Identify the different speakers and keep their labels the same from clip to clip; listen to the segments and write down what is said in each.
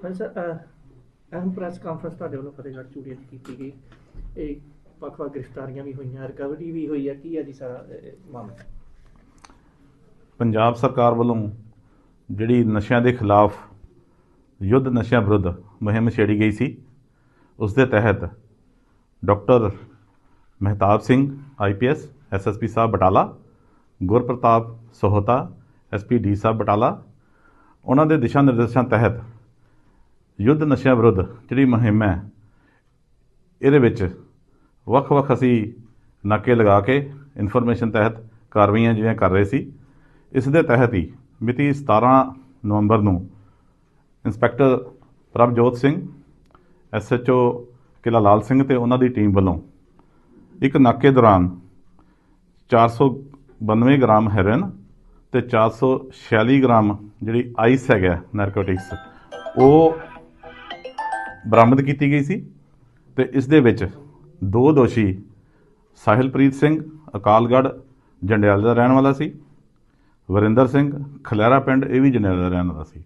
Speaker 1: Sir ਅਹਿਮ press conference ਤੁਹਾਡੇ ਵੱਲੋਂ ਫਤਿਹਗੜ੍ਹ ਚੂੜੀਆਂ ਕੀਤੀ ਗਈ। ਇਹ ਵੱਖ-ਵੱਖ ਗ੍ਰਿਫਤਾਰੀਆਂ ਵੀ ਹੋਈਆਂ, ਰਿਕਵਰੀ ਵੀ ਹੋਈ ਹੈ ਕੀ ਹੈ ਜੀ ਸਾਰਾ ਮਾਮਲਾ?
Speaker 2: ਪੰਜਾਬ ਸਰਕਾਰ ਵੱਲੋਂ ਜਿਹੜੀ ਨਸ਼ਿਆਂ ਦੇ ਖਿਲਾਫ ਯੁੱਧ ਨਸ਼ਿਆਂ ਵਿਰੁੱਧ ਮੁਹਿੰਮ ਛੇੜੀ ਗਈ ਸੀ, ਉਸ ਦੇ ਤਹਿਤ doctor Mahtab Singh IPS SSP ਸਾਹਿਬ ਬਟਾਲਾ, ਗੁਰਪ੍ਰਤਾਪ ਸੋਹਤਾ ਐਸਪੀ ਡੀ ਸਾਹਿਬ ਬਟਾਲਾ, ਉਹਨਾਂ ਦੇ ਦਿਸ਼ਾ ਨਿਰਦੇਸ਼ਾਂ ਤਹਿਤ ਯੁੱਧ ਨਸ਼ਿਆਂ ਵਿਰੁੱਧ ਜਿਹੜੀ ਮੁਹਿੰਮ ਹੈ, ਇਹਦੇ ਵਿੱਚ ਵੱਖ-ਵੱਖ ਅਸੀਂ ਨਾਕੇ ਲਗਾ ਕੇ ਇਨਫੋਰਮੇਸ਼ਨ ਤਹਿਤ ਕਾਰਵਾਈਆਂ ਜਿਹੜੀਆਂ ਕਰ ਰਹੇ ਸੀ, ਇਸ ਦੇ ਤਹਿਤ ਹੀ ਮਿਤੀ 17 ਨਵੰਬਰ ਨੂੰ ਇੰਸਪੈਕਟਰ ਪ੍ਰਭਜੋਤ ਸਿੰਘ ਐਸਐਚਓ ਕਿਲਾ ਲਾਲ ਸਿੰਘ ਤੇ ਉਹਨਾਂ ਦੀ ਟੀਮ ਵੱਲੋਂ ਇੱਕ ਨਾਕੇ ਦੌਰਾਨ 492 ਗ੍ਰਾਮ ਹੈਰੋਇਨ ਤੇ 446 ਗ੍ਰਾਮ ਜਿਹੜੀ ਆਈਸ ਹੈਗਾ ਨਾਰਕੋਟਿਕਸ ਉਹ ਬਰਾਮਦ ਕੀਤੀ ਗਈ ਸੀ ਤੇ ਇਸ ਦੇ ਵਿੱਚ ਦੋ ਦੋਸ਼ੀ ਸਾਹਿਲਪ੍ਰੀਤ ਸਿੰਘ ਅਕਾਲਗੜ੍ਹ, ਜੰਡਿਆਲ ਦਾ ਰਹਿਣ ਵਾਲਾ ਸੀ। ਵਰਿੰਦਰ ਸਿੰਘ ਖਲੈਰਾ ਪਿੰਡ, ਇਹ ਵੀ ਜੰਡਿਆਲ ਦਾ ਰਹਿਣ ਵਾਲਾ ਸੀ।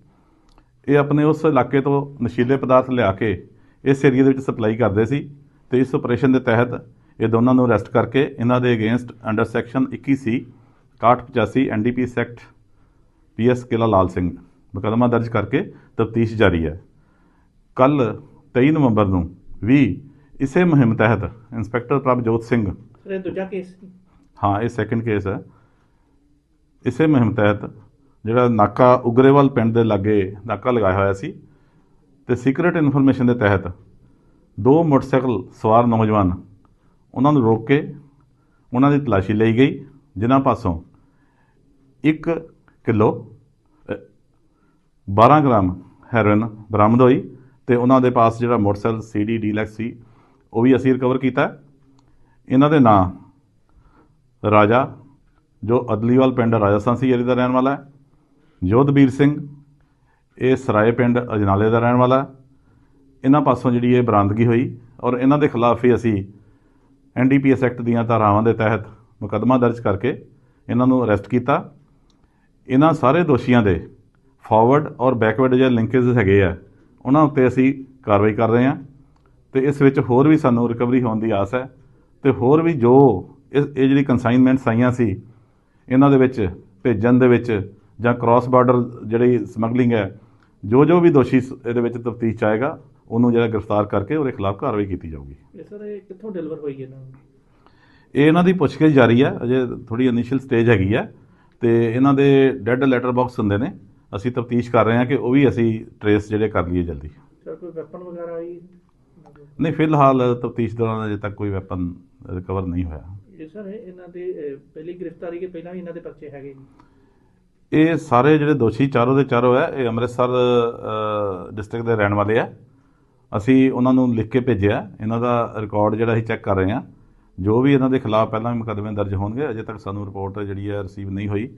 Speaker 2: ਇਹ ਆਪਣੇ ਉਸ ਇਲਾਕੇ ਤੋਂ ਨਸ਼ੀਲੇ ਪਦਾਰਥ ਲਿਆ ਕੇ ਇਸ ਏਰੀਆ ਦੇ ਵਿੱਚ ਸਪਲਾਈ ਕਰਦੇ ਸੀ ਤੇ ਇਸ ਆਪਰੇਸ਼ਨ ਦੇ ਤਹਿਤ ਇਹ ਦੋਨਾਂ ਨੂੰ ਅਰੈਸਟ ਕਰਕੇ ਇਹਨਾਂ ਦੇ against under section 21 C 6185 NDP sect PS ਕਿਲਾ ਲਾਲ ਸਿੰਘ ਮੁਕੱਦਮਾ ਦਰਜ ਕਰਕੇ ਤਫਤੀਸ਼ ਜਾਰੀ ਹੈ। ਕੱਲ 23 ਨਵੰਬਰ ਨੂੰ ਵੀ ਇਸੇ ਮੁਹਿੰਮ ਤਹਿਤ ਇੰਸਪੈਕਟਰ ਪ੍ਰਭਜੋਤ ਸਿੰਘ
Speaker 1: ਇਹ ਦੂਜਾ ਕੇਸ
Speaker 2: ਹਾਂ ਇਹ ਸੈਕੰਡ ਕੇਸ ਹੈ। ਇਸੇ ਮੁਹਿੰਮ ਤਹਿਤ ਜਿਹੜਾ ਨਾਕਾ ਉਗਰੇਵਾਲ ਪਿੰਡ ਦੇ ਲਾਗੇ ਨਾਕਾ ਲਗਾਇਆ ਹੋਇਆ ਸੀ ਤੇ ਸੀਕ੍ਰੀਟ ਇਨਫੋਰਮੇਸ਼ਨ ਦੇ ਤਹਿਤ ਦੋ ਮੋਟਰਸਾਈਕਲ ਸਵਾਰ ਨੌਜਵਾਨ ਉਹਨਾਂ ਨੂੰ ਰੋਕ ਕੇ ਉਹਨਾਂ ਦੀ ਤਲਾਸ਼ੀ ਲਈ ਗਈ ਜਿਨ੍ਹਾਂ ਪਾਸੋਂ 1 ਕਿਲੋ ਅ, 12 ਗ੍ਰਾਮ ਹੈਰੋਇਨ ਬਰਾਮਦ ਹੋਈ। ਤੇ ਉਹਨਾਂ ਦੇ ਪਾਸ ਜਿਹੜਾ ਮੋਟਰਸਾਈਕਲ ਸੀਡੀ, ਡੀਲੈਕਸ ਸੀ, ਉਹ ਵੀ ਅਸੀਂ ਰਿਕਵਰ ਕੀਤਾ। ਇਹਨਾਂ ਦੇ ਨਾਂ ਰਾਜਾ, ਜੋ ਅਦਲੀਵਾਲ ਪਿੰਡ ਰਾਜਸਥਾਨ ਸੀ ਏਰੀ ਦਾ ਰਹਿਣ ਵਾਲਾ ਹੈ। ਜੋਧਬੀਰ ਸਿੰਘ, ਇਹ ਸਰਾਏ ਪਿੰਡ ਅਜਨਾਲੇ ਦਾ ਰਹਿਣ ਵਾਲਾ ਇਹਨਾਂ ਪਾਸੋਂ ਜਿਹੜੀ ਇਹ ਬਰਾਮਦਗੀ ਹੋਈ ਔਰ ਇਹਨਾਂ ਦੇ ਖਿਲਾਫ ਹੀ ਅਸੀਂ ਐਨਡੀਪੀਐਸ ਐਕਟ ਦੀਆਂ ਧਾਰਾਵਾਂ ਦੇ ਤਹਿਤ ਮੁਕੱਦਮਾ ਦਰਜ ਕਰਕੇ ਇਹਨਾਂ ਨੂੰ ਅਰੈਸਟ ਕੀਤਾ। ਇਹਨਾਂ ਸਾਰੇ ਦੋਸ਼ੀਆਂ ਦੇ ਫਾਰਵਰਡ ਔਰ ਬੈਕਵਰਡ ਜਿਹੜੇ ਲਿੰਕੇਜ ਹੈਗੇ ਆ। ਉਹਨਾਂ ਉੱਤੇ ਅਸੀਂ ਕਾਰਵਾਈ ਕਰ ਰਹੇ ਹਾਂ ਤੇ ਇਸ ਵਿੱਚ ਹੋਰ ਵੀ ਸਾਨੂੰ ਰਿਕਵਰੀ ਹੋਣ ਦੀ ਆਸ ਹੈ ਤੇ ਹੋਰ ਵੀ ਜੋ ਇਹ ਇਹ ਜਿਹੜੀ ਕਨਸਾਈਨਮੈਂਟਸ ਆਈਆਂ ਸੀ ਇਹਨਾਂ ਦੇ ਵਿੱਚ ਭੇਜਣ ਦੇ ਵਿੱਚ ਜਾਂ ਕ੍ਰਾਸ ਬਾਰਡਰ ਜਿਹੜੀ ਸਮਗਲਿੰਗ ਹੈ ਜੋ ਜੋ ਵੀ ਦੋਸ਼ੀ ਇਹਦੇ ਵਿੱਚ ਤਫਤੀਸ਼ ਆਏਗਾ ਉਹਨੂੰ ਜਿਹੜਾ ਗ੍ਰਿਫਤਾਰ ਕਰਕੇ ਉਹਦੇ ਖਿਲਾਫ ਕਾਰਵਾਈ ਕੀਤੀ ਜਾਊਗੀ।
Speaker 1: ਇਹ ਸਰ ਇਹ ਕਿੱਥੋਂ ਡਿਲੀਵਰ ਹੋਈ ਇਹਨਾਂ ਨੂੰ?
Speaker 2: ਇਹ ਇਹਨਾਂ ਦੀ ਪੁੱਛਗਿੱਛ ਜਾਰੀ ਹੈ ਅਜੇ ਥੋੜੀ ਇਨੀਸ਼ੀਅਲ ਸਟੇਜ ਹੈਗੀ ਹੈ ਤੇ ਇਹਨਾਂ ਦੇ ਡੈੱਡ ਲੈਟਰ ਬਾਕਸ ਹੁੰਦੇ ਨੇ। ਅਸੀਂ ਤਫਤੀਸ਼ ਕਰ ਰਹੇ ਹਾਂ ਕਿ ਉਹ ਵੀ ਅਸੀਂ ਟਰੇਸ ਜਿਹੜੇ ਕਰ ਲਈਏ ਜਲਦੀ।
Speaker 1: ਸਰ ਕੋਈ ਵੈਪਨ ਵਗੈਰਾ ਆਈ?
Speaker 2: ਨਹੀਂ ਫਿਲਹਾਲ ਤਫਤੀਸ਼ ਦੌਰਾਨ ਅਜੇ ਤੱਕ ਕੋਈ ਵੈਪਨ ਰਿਕਵਰ ਨਹੀਂ ਹੋਇਆ।
Speaker 1: ਇਹ ਸਰ ਇਹ ਇਹਨਾਂ ਦੇ ਪਹਿਲੀ ਗ੍ਰਿਫਤਾਰੀ ਕੇ ਪਹਿਲਾਂ ਵੀ ਇਹਨਾਂ ਦੇ ਪਰਚੇ ਹੈਗੇ ਜੀ?
Speaker 2: ਇਹ ਸਾਰੇ ਜਿਹੜੇ ਦੋਸ਼ੀ ਚਾਰੋਂ ਦੇ ਚਾਰੋਂ ਹੈ ਇਹ ਅੰਮ੍ਰਿਤਸਰ ਡਿਸਟ੍ਰਿਕਟ ਦੇ ਰਹਿਣ ਵਾਲੇ ਆ। ਅਸੀਂ ਉਹਨਾਂ ਨੂੰ ਲਿਖ ਕੇ ਭੇਜਿਆ ਇਹਨਾਂ ਦਾ ਰਿਕਾਰਡ ਜਿਹੜਾ ਅਸੀਂ ਚੈੱਕ ਕਰ ਰਹੇ ਹਾਂ। ਜੋ ਵੀ ਇਹਨਾਂ ਦੇ ਖਿਲਾਫ ਪਹਿਲਾਂ ਵੀ ਮੁਕੱਦਮੇ ਦਰਜ ਹੋਣਗੇ ਅਜੇ ਤੱਕ ਸਾਨੂੰ ਰਿਪੋਰਟ ਜਿਹੜੀ ਹੈ ਰਿਸੀਵ ਨਹੀਂ ਹੋਈ।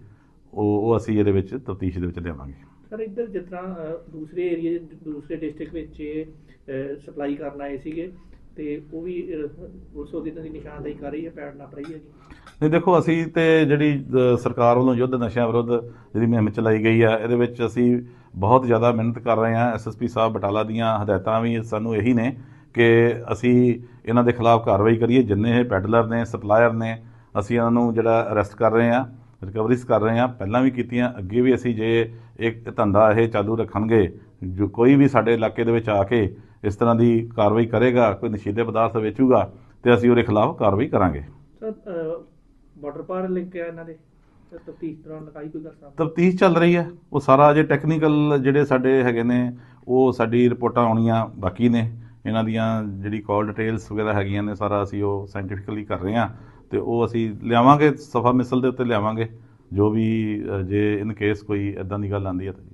Speaker 2: ਉਹ ਉਹ ਅਸੀਂ ਇਹਦੇ ਵਿੱਚ ਤਫਤੀਸ਼ ਦੇ ਵਿੱਚ ਲਿਆਵਾਂਗੇ।
Speaker 1: ਸਰ ਇੱਧਰ ਜਿਸ ਤਰ੍ਹਾਂ ਦੂਸਰੇ ਏਰੀਏ ਦੂਸਰੇ ਡਿਸਟ੍ਰਿਕਟ ਵਿੱਚ ਸਪਲਾਈ ਕਰਨ ਆਏ ਸੀਗੇ ਤੇ ਉਹ ਵੀ ਪੁਲਿਸ ਉਹਦੀ ਤਾਂ ਨਿਸ਼ਾਨਦੇਹੀ ਕਰ ਰਹੀ ਹੈ ਪੈੜ ਨੱਪ ਰਹੀ ਹੈ ਜੀ
Speaker 2: ਨਹੀਂ ਦੇਖੋ ਅਸੀਂ ਤੇ ਜਿਹੜੀ ਸਰਕਾਰ ਵੱਲੋਂ ਯੁੱਧ ਨਸ਼ਿਆਂ ਵਿਰੁੱਧ ਜਿਹੜੀ ਮੁਹਿੰਮ ਚਲਾਈ ਗਈ ਹੈ ਇਹਦੇ ਵਿੱਚ ਅਸੀਂ ਬਹੁਤ ਜ਼ਿਆਦਾ ਮਿਹਨਤ ਕਰ ਰਹੇ ਹਾਂ। ਐਸਐਸਪੀ ਸਾਹਿਬ ਬਟਾਲਾ ਦੀਆਂ ਹਦਾਇਤਾਂ ਵੀ ਸਾਨੂੰ ਇਹੀ ਨੇ ਕਿ ਅਸੀਂ ਇਹਨਾਂ ਦੇ ਖਿਲਾਫ ਕਾਰਵਾਈ ਕਰੀਏ। ਜਿੰਨੇ ਇਹ ਪੈਡਲਰ ਨੇ ਸਪਲਾਇਰ ਨੇ ਅਸੀਂ ਇਹਨਾਂ ਨੂੰ ਜਿਹੜਾ ਅਰੈਸਟ ਕਰ ਰਹੇ ਹਾਂ। ਰਿਕਵਰੀਜ਼ ਕਰ ਰਹੇ ਹਾਂ। ਪਹਿਲਾਂ ਵੀ ਕੀਤੀਆਂ ਅੱਗੇ ਵੀ ਅਸੀਂ ਜੇ ਇੱਕ ਧੰਦਾ ਇਹ ਚਾਲੂ ਰੱਖਣਗੇ ਜੋ ਕੋਈ ਵੀ ਸਾਡੇ ਇਲਾਕੇ ਦੇ ਵਿੱਚ ਆ ਕੇ ਇਸ ਤਰ੍ਹਾਂ ਦੀ ਕਾਰਵਾਈ ਕਰੇਗਾ ਕੋਈ ਨਸ਼ੀਲੇ ਪਦਾਰਥ ਵੇਚੂਗਾ ਤੇ ਅਸੀਂ ਉਹਦੇ ਖਿਲਾਫ ਕਾਰਵਾਈ ਕਰਾਂਗੇ।
Speaker 1: ਬਾਰਡਰ ਪਾਰ ਲਿੰਕ ਹੈ ਇਹਨਾਂ ਦੇ? ਤਫਤੀਸ਼ ਦੌਰਾਨ ਲਗਾਈ ਕੋਈ ਕਰ ਸਕਦਾ
Speaker 2: ਤਫਤੀਸ਼ ਚੱਲ ਰਹੀ ਹੈ। ਉਹ ਸਾਰਾ ਅਜੇ ਟੈਕਨੀਕਲ ਜਿਹੜੇ ਸਾਡੇ ਹੈਗੇ ਨੇ ਉਹ ਸਾਡੀ ਰਿਪੋਰਟਾਂ ਆਉਣੀਆਂ ਬਾਕੀ ਨੇ। ਇਹਨਾਂ ਦੀਆਂ ਜਿਹੜੀ ਕਾਲ ਡਿਟੇਲਸ ਵਗੈਰਾ ਹੈਗੀਆਂ ਨੇ ਸਾਰਾ ਅਸੀਂ ਉਹ ਸਾਇੰਟੀਫਿਕਲੀ ਕਰ ਰਹੇ ਹਾਂ। ਤੇ ਉਹ ਅਸੀਂ ਲਿਆਵਾਂਗੇ, ਸਫਾ ਮਿਸਲ ਦੇ ਉੱਤੇ ਲਿਆਵਾਂਗੇ, ਜੋ ਵੀ ਜੇ ਇਨ ਕੇਸ ਕੋਈ ਇਦਾਂ ਦੀ ਗੱਲ ਆਂਦੀ ਹੈ ਤਾਂ